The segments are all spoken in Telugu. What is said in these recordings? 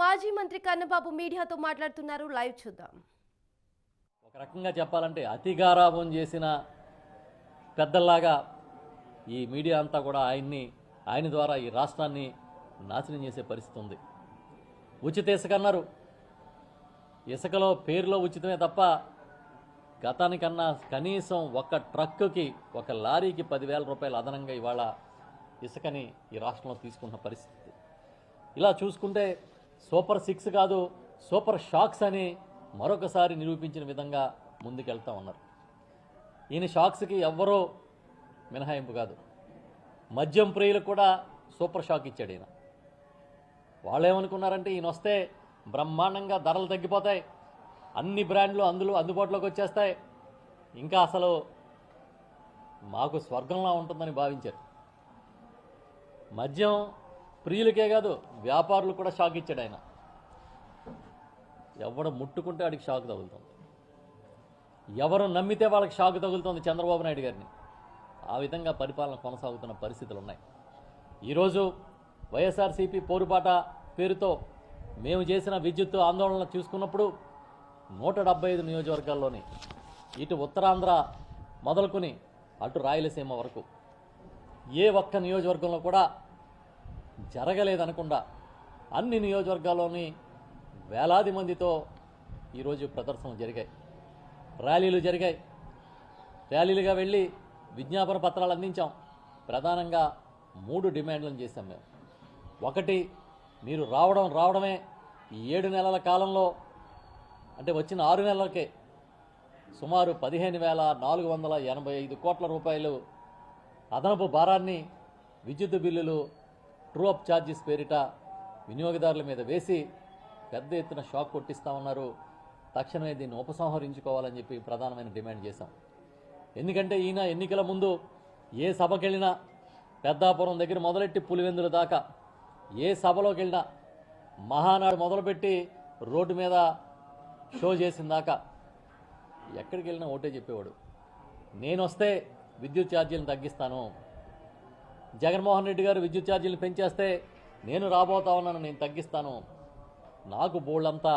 మాజీ మంత్రి కన్నబాబు మీడియాతో మాట్లాడుతున్నారు. లైవ్ చూద్దాం. ఒక రకంగా చెప్పాలంటే అతిగారాభం చేసిన పెద్దల్లాగా ఈ మీడియా అంతా కూడా ఆయన్ని ఆయన ద్వారా ఈ రాష్ట్రాన్ని నాశనం చేసే పరిస్థితి ఉంది. ఉచిత ఇసుక అన్నారు. ఇసుకలో పేరులో ఉచితమే తప్ప గతానికన్నా కనీసం ఒక ట్రక్కుకి ఒక లారీకి పదివేల రూపాయలు అదనంగా ఇవాళ ఇసుకని ఈ రాష్ట్రంలో తీసుకున్న పరిస్థితి. ఇలా చూసుకుంటే సూపర్ సిక్స్ కాదు సూపర్ షాక్స్ అని మరొకసారి నిరూపించిన విధంగా ముందుకెళ్తా ఉన్నారు. ఈయన షాక్స్కి ఎవ్వరూ మినహాయింపు కాదు. మద్యం ప్రియులకు కూడా సూపర్ షాక్ ఇచ్చాడు ఈయన. వాళ్ళు ఏమనుకున్నారంటే ఈయన వస్తే బ్రహ్మాండంగా ధరలు తగ్గిపోతాయి అన్ని బ్రాండ్లు అందులో అందుబాటులోకి వచ్చేస్తాయి ఇంకా అసలు మాకు స్వర్గంలా ఉంటుందని భావించారు. మద్యం ప్రియులకే కాదు వ్యాపారులు కూడా షాక్ ఇచ్చాడు ఆయన. ఎవడు ముట్టుకుంటే వాడికి షాక్ తగులుతుంది. ఎవరు నమ్మితే వాళ్ళకి షాక్ తగులుతుంది చంద్రబాబు నాయుడు గారిని. ఆ విధంగా పరిపాలన కొనసాగుతున్న పరిస్థితులు ఉన్నాయి ఈరోజు వైఎస్ఆర్సీపీ పోరుబాట పేరుతో మేము చేసిన విద్యుత్ ఆందోళన చూసుకున్నప్పుడు నూట డెబ్బై ఐదు నియోజకవర్గాల్లోని ఇటు ఉత్తరాంధ్ర మొదలుకొని అటు రాయలసీమ వరకు ఏ ఒక్క నియోజకవర్గంలో కూడా జరగలేదనకుండా అన్ని నియోజకవర్గాల్లోని వేలాది మందితో ఈరోజు ప్రదర్శనలు జరిగాయి. ర్యాలీలు జరిగాయి. ర్యాలీలుగా వెళ్ళి విజ్ఞాపన పత్రాలు అందించాం. ప్రధానంగా మూడు డిమాండ్లను చేశాం మేము. ఒకటి మీరు రావడం రావడమే ఈ ఏడు నెలల కాలంలో అంటే వచ్చిన ఆరు నెలలకే సుమారు పదిహేను వేల నాలుగు వందల ఎనభై ఐదు కోట్ల రూపాయలు అదనపు భారాన్ని విద్యుత్ బిల్లులు ట్రూ అప్ ఛార్జెస్ పేరిట వినియోగదారుల మీద వేసి పెద్ద ఎత్తున షాక్ కొట్టిస్తా ఉన్నారు తక్షణమే దీన్ని ఉపసంహరించుకోవాలని చెప్పి ప్రధానమైన డిమాండ్ చేశాం. ఎందుకంటే ఈయన ఎన్నికల ముందు ఏ సభకి వెళ్ళినా పెద్దాపురం దగ్గర మొదలెట్టి పులివెందుల దాకా ఏ సభలోకి వెళ్ళినా మహానాడు మొదలుపెట్టి రోడ్డు మీద షో చేసిన దాకా ఎక్కడికి వెళ్ళినా ఓటే చెప్పేవాడు. నేను వస్తే విద్యుత్ ఛార్జీలను తగ్గిస్తాను. జగన్మోహన్ రెడ్డి గారు విద్యుత్ ఛార్జీలు పెంచేస్తే నేను రాబోతా ఉన్నాను నేను తగ్గిస్తాను. నాకు బోళ్ళంతా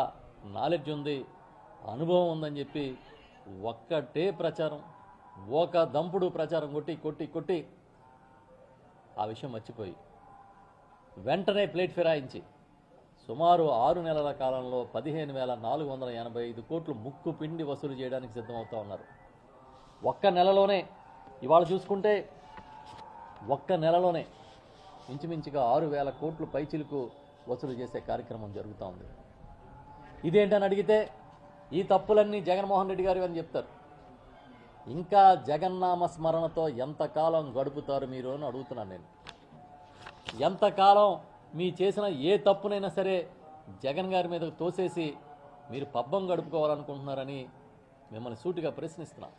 నాలెడ్జ్ ఉంది అనుభవం ఉందని చెప్పి ఒక్కటే ప్రచారం ఒక దంపుడు ప్రచారం కొట్టి కొట్టి కొట్టి ఆ విషయం మర్చిపోయి వెంటనే ప్లేట్ ఫిరాయించి సుమారు ఆరు నెలల కాలంలో పదిహేను వేల నాలుగు వందల ఎనభై ఐదు కోట్లు ముక్కు పిండి వసూలు చేయడానికి సిద్ధమవుతా ఉన్నారు. ఒక్క నెలలోనే ఇవాళ చూసుకుంటే ఒక్క నెలలోనే ఇంచుమించుగా ఆరు వేల కోట్లు పైచిలకు వసూలు చేసే కార్యక్రమం జరుగుతూ ఉంది. ఇదేంటని అడిగితే ఈ తప్పులన్నీ జగన్మోహన్ రెడ్డి గారు అని చెప్తారు. ఇంకా జగన్నామ స్మరణతో ఎంతకాలం గడుపుతారు మీరు అని అడుగుతున్నాను నేను. ఎంతకాలం మీ చేసిన ఏ తప్పునైనా సరే జగన్ గారి మీద తోసేసి మీరు పబ్బం గడుపుకోవాలనుకుంటున్నారని మిమ్మల్ని సూటిగా ప్రశ్నిస్తున్నాం.